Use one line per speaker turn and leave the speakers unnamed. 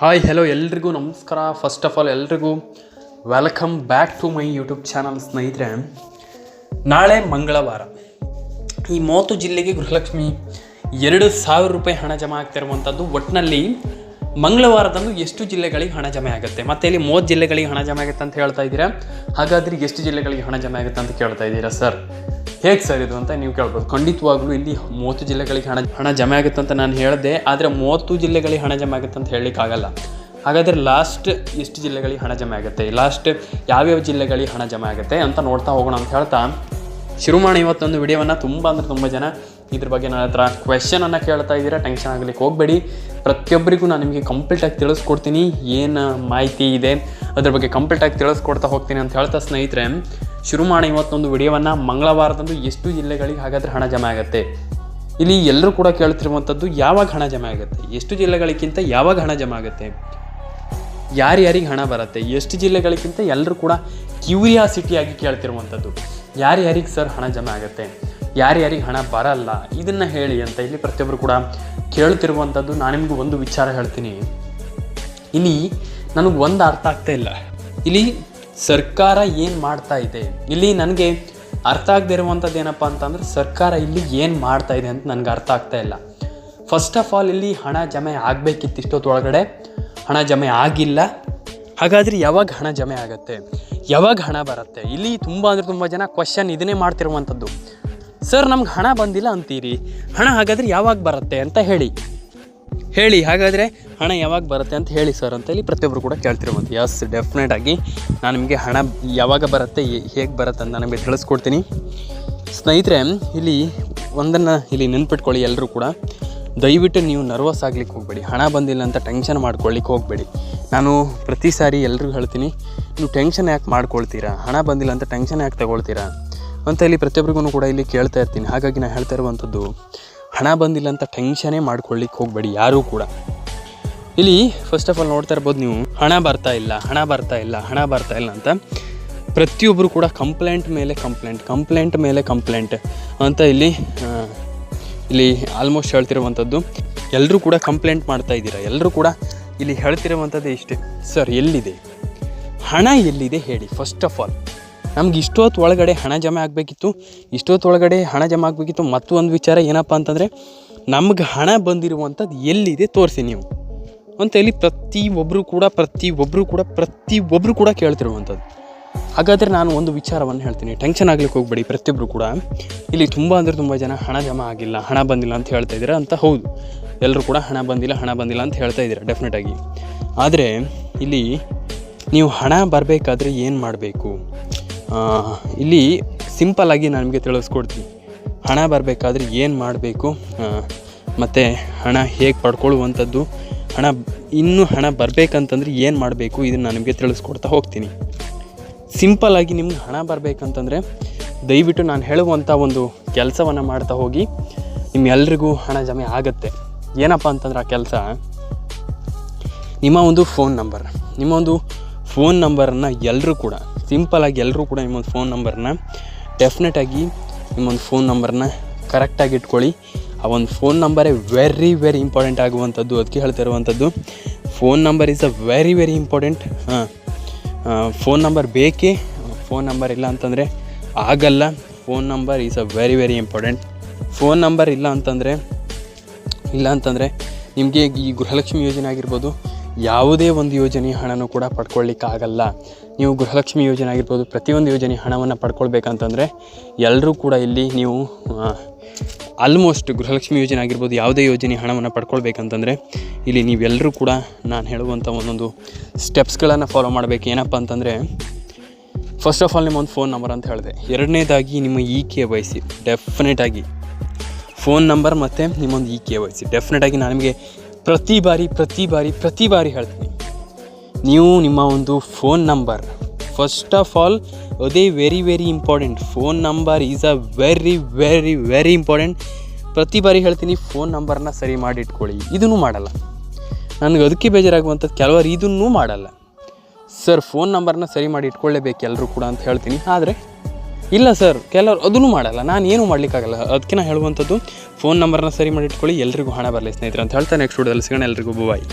Hi hello ಎಲ್ರಿಗೂ, ನಮಸ್ಕಾರ. First of all ಎಲ್ರಿಗೂ welcome back to my YouTube channel ಸ್ನೇಹಿತರೆ. ನಾಳೆ ಮಂಗಳವಾರ. ಈ ಮೂವತ್ತು ಜಿಲ್ಲೆಗೆ ಗೃಹಲಕ್ಷ್ಮಿ ಎರಡು ಸಾವಿರ ರೂಪಾಯಿ ಹಣ ಜಮಾ ಆಗ್ತಿರುವಂಥದ್ದು ಒಟ್ಟಿನಲ್ಲಿ ಮಂಗಳವಾರದಂದು ಎಷ್ಟು ಜಿಲ್ಲೆಗಳಿಗೆ ಹಣ ಜಮೆ ಆಗುತ್ತೆ? ಮತ್ತೆ ಇಲ್ಲಿ ಮೂವತ್ತು ಜಿಲ್ಲೆಗಳಿಗೆ ಹಣ ಜಮೆ ಆಗುತ್ತೆ ಅಂತ ಹೇಳ್ತಾ ಇದ್ದೀರಾ? ಹಾಗಾದ್ರೆ ಎಷ್ಟು ಜಿಲ್ಲೆಗಳಿಗೆ ಹಣ ಜಮೆ ಆಗುತ್ತೆ ಅಂತ ಕೇಳ್ತಾ ಇದ್ದೀರಾ ಸರ್ ಹೇಗೆ ಸರ್ ಇದು ಅಂತ ನೀವು ಕೇಳ್ಬೋದು. ಖಂಡಿತವಾಗ್ಲೂ ಇಲ್ಲಿ ಮೂವತ್ತು ಜಿಲ್ಲೆಗಳಿಗೆ ಹಣ ಹಣ ಜಮೆ ಆಗುತ್ತೆ ಅಂತ ನಾನು ಹೇಳಿದೆ, ಆದರೆ ಮೂವತ್ತು ಜಿಲ್ಲೆಗಳಿಗೆ ಹಣ ಜಮೆ ಆಗುತ್ತೆ ಅಂತ ಹೇಳಲಿಕ್ಕಾಗಲ್ಲ ಹಾಗಾದರೆ ಲಾಸ್ಟ್ ಎಷ್ಟು ಜಿಲ್ಲೆಗಳಿಗೆ ಹಣ ಜಮೆ ಆಗುತ್ತೆ ಲಾಸ್ಟ್ ಯಾವ್ಯಾವ ಜಿಲ್ಲೆಗಳಿಗೆ ಹಣ ಜಮೆ ಆಗುತ್ತೆ ಅಂತ ನೋಡ್ತಾ ಹೋಗೋಣ ಅಂತ ಹೇಳ್ತಾ ಶುರು ಮಾಡಿ ಇವತ್ತೊಂದು ವಿಡಿಯೋವನ್ನು ತುಂಬ ಅಂದರೆ ತುಂಬ ಜನ ಇದ್ರ ಬಗ್ಗೆ ನನ್ನ ಹತ್ರ ಕ್ವೆಶನನ್ನು ಕೇಳ್ತಾ ಇದ್ದೀರಾ ಟೆನ್ಷನ್ ಆಗಲಿಕ್ಕೆ ಹೋಗಬೇಡಿ. ಪ್ರತಿಯೊಬ್ಬರಿಗೂ ನಾನು ನಿಮಗೆ ಕಂಪ್ಲೀಟಾಗಿ ತಿಳಿಸ್ಕೊಡ್ತೀನಿ, ಏನು ಮಾಹಿತಿ ಇದೆ ಅದ್ರ ಬಗ್ಗೆ ಕಂಪ್ಲೀಟಾಗಿ ತಿಳಿಸ್ಕೊಡ್ತಾ ಹೋಗ್ತೀನಿ ಅಂತ ಹೇಳ್ತಾ ಸ್ನೇಹಿತರೆ. ಶುರು ಮಾಡಿ ಇವತ್ತೊಂದು ವಿಡಿಯೋವನ್ನು ಮಂಗಳವಾರದಂದು ಎಷ್ಟು ಜಿಲ್ಲೆಗಳಿಗೆ ಹಾಗಾದರೆ ಹಣ ಜಮೆ ಆಗುತ್ತೆ? ಇಲ್ಲಿ ಎಲ್ಲರೂ ಕೂಡ ಕೇಳ್ತಿರುವಂಥದ್ದು ಯಾವಾಗ ಹಣ ಜಮೆ ಆಗುತ್ತೆ? ಎಷ್ಟು ಜಿಲ್ಲೆಗಳಿಗಿಂತ ಯಾವಾಗ ಹಣ ಜಮೆ ಆಗುತ್ತೆ? ಯಾರ್ಯಾರಿಗೆ ಹಣ ಬರುತ್ತೆ? ಎಷ್ಟು ಜಿಲ್ಲೆಗಳಿಗಿಂತ ಎಲ್ಲರೂ ಕೂಡ ಕ್ಯೂರಿಯಾಸಿಟಿಯಾಗಿ ಕೇಳ್ತಿರುವಂಥದ್ದು ಯಾರ್ಯಾರಿಗೆ ಸರ್ ಹಣ ಜಮೆ ಆಗುತ್ತೆ? ಯಾರ್ಯಾರಿಗೆ ಹಣ ಬರಲ್ಲ? ಇದನ್ನು ಹೇಳಿ ಅಂತ ಇಲ್ಲಿ ಪ್ರತಿಯೊಬ್ಬರು ಕೂಡ ಕೇಳ್ತಿರುವಂಥದ್ದು ನಾನು ನಿಮಗೂ ಒಂದು ವಿಚಾರ ಹೇಳ್ತೀನಿ. ಇಲ್ಲಿ ನನಗೆ ಒಂದು ಅರ್ಥ ಆಗ್ತಾ ಇಲ್ಲ. ಇಲ್ಲಿ ಸರ್ಕಾರ ಏನು ಮಾಡ್ತಾ ಇದೆ? ಇಲ್ಲಿ ನನಗೆ ಅರ್ಥ ಆಗದೆ ಇರುವಂಥದ್ದು ಏನಪ್ಪ ಅಂತಂದ್ರೆ ಸರ್ಕಾರ ಇಲ್ಲಿ ಏನು ಮಾಡ್ತಾ ಇದೆ ಅಂತ ನನಗೆ ಅರ್ಥ ಆಗ್ತಾ ಇಲ್ಲ. ಫಸ್ಟ್ ಆಫ್ ಆಲ್ ಇಲ್ಲಿ ಹಣ ಜಮೆ ಆಗಬೇಕಿತ್ತು ಇಷ್ಟೊತ್ತೊಳಗಡೆ ಹಣ ಜಮೆ ಆಗಿಲ್ಲ. ಹಾಗಾದರೆ ಯಾವಾಗ ಹಣ ಜಮೆ ಆಗುತ್ತೆ? ಯಾವಾಗ ಹಣ ಬರುತ್ತೆ? ಇಲ್ಲಿ ತುಂಬ ಅಂದರೆ ತುಂಬ ಜನ ಕ್ವಶನ್ ಇದನ್ನೇ ಮಾಡ್ತಿರುವಂಥದ್ದು. ಸರ್, ನಮ್ಗೆ ಹಣ ಬಂದಿಲ್ಲ ಅಂತೀರಿ. ಹಣ ಹಾಗಾದರೆ ಯಾವಾಗ ಬರುತ್ತೆ? ಅಂತ ಹೇಳಿ. ಹೇಳಿ, ಹಾಗಾದರೆ ಹಣ ಯಾವಾಗ ಬರುತ್ತೆ ಅಂತ ಹೇಳಿ ಸರ್ ಅಂತ ಇಲ್ಲಿ ಪ್ರತಿಯೊಬ್ಬರು ಕೂಡ ಕೇಳ್ತಿರ್ಬೋದು. ಯಸ್ ಡೆಫಿನೆಟ್ ಆಗಿ ನಾನು ನಿಮಗೆ ಹಣ ಯಾವಾಗ ಬರುತ್ತೆ ಹೇಗೆ ಬರುತ್ತೆ ಅಂತ ನಿಮಗೆ ತಿಳಿಸ್ಕೊಡ್ತೀನಿ. ಸ್ನೇಹಿತರೆ, ಇಲ್ಲಿ ಒಂದನ್ನು ಇಲ್ಲಿ ನೆನ್ಪಿಟ್ಕೊಳ್ಳಿ ಎಲ್ಲರೂ ಕೂಡ. ದಯವಿಟ್ಟು ನೀವು ನರ್ವಸ್ ಆಗ್ಲಿಕ್ಕೆ ಹೋಗಬೇಡಿ, ಹಣ ಬಂದಿಲ್ಲ ಅಂತ ಟೆನ್ಷನ್ ಮಾಡ್ಕೊಳ್ಳಿಕ್ಕೆ ಹೋಗಬೇಡಿ. ನಾನು ಪ್ರತಿ ಸಾರಿ ಎಲ್ಲರಿಗೂ ಹೇಳ್ತೀನಿ, ನೀವು ಟೆನ್ಷನ್ ಯಾಕೆ ಮಾಡ್ಕೊಳ್ತೀರಾ? ಹಣ ಬಂದಿಲ್ಲ ಅಂತ ಟೆನ್ಷನ್ ಯಾಕೆ ತಗೊಳ್ತೀರಾ? ಅಂತ ಇಲ್ಲಿ ಪ್ರತಿಯೊಬ್ಬರಿಗೂ ಕೂಡ ಇಲ್ಲಿ ಕೇಳ್ತಾ ಇರ್ತೀನಿ. ಹಾಗಾಗಿ ನಾನು ಹೇಳ್ತಾ ಇರುವಂಥದ್ದು ಹಣ ಬಂದಿಲ್ಲ ಅಂತ ಟೆನ್ಷನೇ ಮಾಡ್ಕೊಳ್ಳಿಕ್ಕೆ ಹೋಗಬೇಡಿ, ಯಾರೂ ಕೂಡ. ಇಲ್ಲಿ ಫಸ್ಟ್ ಆಫ್ ಆಲ್ ನೋಡ್ತಾ ಇರ್ಬೋದು ನೀವು, ಹಣ ಬರ್ತಾ ಇಲ್ಲ, ಹಣ ಬರ್ತಾ ಇಲ್ಲ, ಹಣ ಬರ್ತಾ ಇಲ್ಲ ಅಂತ. ಪ್ರತಿಯೊಬ್ಬರು ಕೂಡ ಕಂಪ್ಲೇಂಟ್ ಮೇಲೆ ಕಂಪ್ಲೇಂಟ್ ಕಂಪ್ಲೇಂಟ್ ಮೇಲೆ ಕಂಪ್ಲೇಂಟ್ ಅಂತ ಇಲ್ಲಿ ಇಲ್ಲಿ ಆಲ್ಮೋಸ್ಟ್ ಹೇಳ್ತಿರುವಂಥದ್ದು. ಎಲ್ಲರೂ ಕೂಡ ಕಂಪ್ಲೇಂಟ್ ಮಾಡ್ತಾ ಇದ್ದೀರಾ? ಎಲ್ಲರೂ ಕೂಡ ಇಲ್ಲಿ ಹೇಳ್ತಿರುವಂಥದ್ದು ಇಷ್ಟೇ. ಸರ್ ಎಲ್ಲಿದೆ? ಹಣ ಎಲ್ಲಿದೆ ಹೇಳಿ ಫಸ್ಟ್ ಆಫ್ ಆಲ್ ನಮ್ಗೆ ಇಷ್ಟೊತ್ತು ಒಳಗಡೆ ಹಣ ಜಮೆ ಆಗಬೇಕಿತ್ತು, ಇಷ್ಟೊತ್ತು ಒಳಗಡೆ ಹಣ ಜಮೆ ಆಗಬೇಕಿತ್ತು. ಮತ್ತೊಂದು ವಿಚಾರ ಏನಪ್ಪ ಅಂತಂದರೆ, ನಮ್ಗೆ ಹಣ ಬಂದಿರುವಂಥದ್ದು ಎಲ್ಲಿದೆ ತೋರಿಸಿ ನೀವು. ಅಂತ ಇಲ್ಲಿ ಪ್ರತಿ ಒಬ್ಬರು ಕೂಡ ಪ್ರತಿ ಒಬ್ಬರು ಕೂಡ ಪ್ರತಿ ಒಬ್ಬರು ಕೂಡ ಕೇಳ್ತಿರುವಂಥದ್ದು. ಹಾಗಾದರೆ ನಾನು ಒಂದು ವಿಚಾರವನ್ನು ಹೇಳ್ತೀನಿ. ಟೆನ್ಷನ್ ಆಗ್ಲಿಕ್ಕೆ ಹೋಗ್ಬೇಡಿ ಪ್ರತಿಯೊಬ್ಬರು ಕೂಡ. ಇಲ್ಲಿ ತುಂಬ ಅಂದರೆ ತುಂಬ ಜನ ಹಣ ಜಮಾ ಆಗಿಲ್ಲ, ಹಣ ಬಂದಿಲ್ಲ ಅಂತ ಹೇಳ್ತಾ ಇದ್ದೀರಾ ಅಂತ ಹೌದು. ಎಲ್ಲರೂ ಕೂಡ ಹಣ ಬಂದಿಲ್ಲ ಹಣ ಬಂದಿಲ್ಲ ಅಂತ ಹೇಳ್ತಾ ಇದ್ದೀರಾ ಡೆಫಿನೆಟಾಗಿ ಆದರೆ ಇಲ್ಲಿ ನೀವು ಹಣ ಬರಬೇಕಾದ್ರೆ ಏನು ಮಾಡಬೇಕು? ಇಲ್ಲಿ ಸಿಂಪಲ್ಲಾಗಿ ನಾನು ನಿಮಗೆ ತಿಳಿಸ್ಕೊಡ್ತೀನಿ. ಹಣ ಬರಬೇಕಾದ್ರೆ ಏನು ಮಾಡಬೇಕು? ಮತ್ತು ಹಣ ಹೇಗೆ ಪಡ್ಕೊಳ್ಳುವಂಥದ್ದು? ಹಣ ಇನ್ನೂ ಹಣ ಬರಬೇಕಂತಂದ್ರೆ ಏನು ಮಾಡಬೇಕು? ಇದನ್ನು ನಾನು ನಿಮಗೆ ತಿಳಿಸ್ಕೊಡ್ತಾ ಹೋಗ್ತೀನಿ. ಸಿಂಪಲ್ಲಾಗಿ ನಿಮ್ಗೆ ಹಣ ಬರಬೇಕಂತಂದರೆ ದಯವಿಟ್ಟು ನಾನು ಹೇಳುವಂಥ ಒಂದು ಕೆಲಸವನ್ನು ಮಾಡ್ತಾ ಹೋಗಿ ನಿಮ್ಮೆಲ್ರಿಗೂ ಹಣ ಜಮೆ ಆಗುತ್ತೆ. ಏನಪ್ಪ ಅಂತಂದ್ರೆ ಆ ಕೆಲಸ? ನಿಮ್ಮ ಒಂದು ಫೋನ್ ನಂಬರ್. ನಿಮ್ಮ ಒಂದು ಫೋನ್ ನಂಬರನ್ನು ಎಲ್ಲರೂ ಕೂಡ ಸಿಂಪಲಾಗಿ ಎಲ್ಲರೂ ಕೂಡ ನಿಮ್ಮೊಂದು ಫೋನ್ ನಂಬರ್ನ ಡೆಫಿನೆಟಾಗಿ ನಿಮ್ಮೊಂದು ಫೋನ್ ನಂಬರ್ನ ಕರೆಕ್ಟಾಗಿ ಇಟ್ಕೊಳ್ಳಿ. ಆ ಒಂದು ಫೋನ್ ನಂಬರೇ ವೆರಿ ವೆರಿ ಇಂಪಾರ್ಟೆಂಟ್ ಆಗುವಂಥದ್ದು ಅದಕ್ಕೆ ಹೇಳ್ತಾ ಇರುವಂಥದ್ದು. Phone number is a very very important phone number ಬೇಕೇ? ಫೋನ್ ನಂಬರ್ ಇಲ್ಲ ಅಂತಂದರೆ ಆಗಲ್ಲ. Phone number is a very very important phone number ಇಲ್ಲ ಅಂತಂದರೆ ಇಲ್ಲ ಅಂತಂದರೆ ನಿಮಗೆ ಈ ಗೃಹಲಕ್ಷ್ಮಿ ಯೋಜನೆ ಆಗಿರ್ಬೋದು ಯಾವುದೇ ಒಂದು ಯೋಜನೆ ಹಣನೂ ಕೂಡ ಪಡ್ಕೊಳ್ಳಿಕ್ಕಾಗಲ್ಲ. ನೀವು ಗೃಹಲಕ್ಷ್ಮಿ ಯೋಜನೆ ಆಗಿರ್ಬೋದು, ಪ್ರತಿಯೊಂದು ಯೋಜನೆ ಹಣವನ್ನು ಪಡ್ಕೊಳ್ಬೇಕಂತಂದರೆ ಎಲ್ಲರೂ ಕೂಡ ಇಲ್ಲಿ ನೀವು ಆಲ್ಮೋಸ್ಟ್ ಗೃಹಲಕ್ಷ್ಮಿ ಯೋಜನೆ ಆಗಿರ್ಬೋದು, ಯಾವುದೇ ಯೋಜನೆ ಹಣವನ್ನು ಪಡ್ಕೊಳ್ಬೇಕಂತಂದರೆ ಇಲ್ಲಿ ನೀವೆಲ್ಲರೂ ಕೂಡ ನಾನು ಹೇಳುವಂಥ ಒಂದೊಂದು ಸ್ಟೆಪ್ಸ್ಗಳನ್ನು ಫಾಲೋ ಮಾಡಬೇಕು. ಏನಪ್ಪ ಅಂತಂದರೆ ಫಸ್ಟ್ ಆಫ್ ಆಲ್ ನಿಮ್ಮೊಂದು ಫೋನ್ ನಂಬರ್ ಅಂತ ಹೇಳಿದೆ. ಎರಡನೇದಾಗಿ ನಿಮ್ಮ ಇ ಕೆ ವೈ ಸಿ ಡೆಫಿನೆಟಾಗಿ ಫೋನ್ ನಂಬರ್ ಮತ್ತು ನಿಮ್ಮೊಂದು ಇ ಕೆ ವೈ ಸಿ ಡೆಫಿನೆಟಾಗಿ ನಾನು ನಿಮಗೆ ಪ್ರತಿ ಬಾರಿ ಪ್ರತಿ ಬಾರಿ ಪ್ರತಿ ಬಾರಿ ಹೇಳ್ತೀನಿ. ನೀವು ನಿಮ್ಮ ಒಂದು phone number first of all ಅದೇ very very important phone number is a very very very important ಪ್ರತಿ ಬಾರಿ ಹೇಳ್ತೀನಿ ಫೋನ್ ನಂಬರ್ನ ಸರಿ ಮಾಡಿ ಇಟ್ಕೊಳ್ಳಿ. ಇದನ್ನು ಮಾಡಲ್ಲ. ನನಗೆ ಅದಕ್ಕೆ ಬೇಜಾರಾಗುವಂಥದ್ದು ಕೆಲವರು ಇದನ್ನೂ ಮಾಡಲ್ಲ. ಸರ್ ಫೋನ್ ನಂಬರ್ನ ಸರಿ ಮಾಡಿ ಇಟ್ಕೊಳ್ಳೇಬೇಕು ಎಲ್ಲರೂ ಕೂಡ ಅಂತ ಹೇಳ್ತೀನಿ. ಆದರೆ ಇಲ್ಲ ಸರ್, ಕೆಲವರು ಅದನ್ನು ಮಾಡಲ್ಲ. ನಾನು ಏನು ಮಾಡಲಿಕ್ಕಾಗಲ್ಲ. ಅದಕ್ಕೆ ಹೇಳುವಂಥದ್ದು ಫೋನ್ ನಂಬರ್ನ ಸರಿ ಮಾಡಿ ಇಟ್ಕೊಳ್ಳಿ. ಎಲ್ರಿಗೂ ಹಣ ಬರಲಿ ಸ್ನೇಹಿತರೆ ಅಂತ ಹೇಳ್ತಾ ನೆಕ್ಸ್ಟ್ ವಿಡಿಯೋದಲ್ಲಿ ಸಿಗೋಣ. ಎಲ್ರಿಗೂ ಬಾಯ್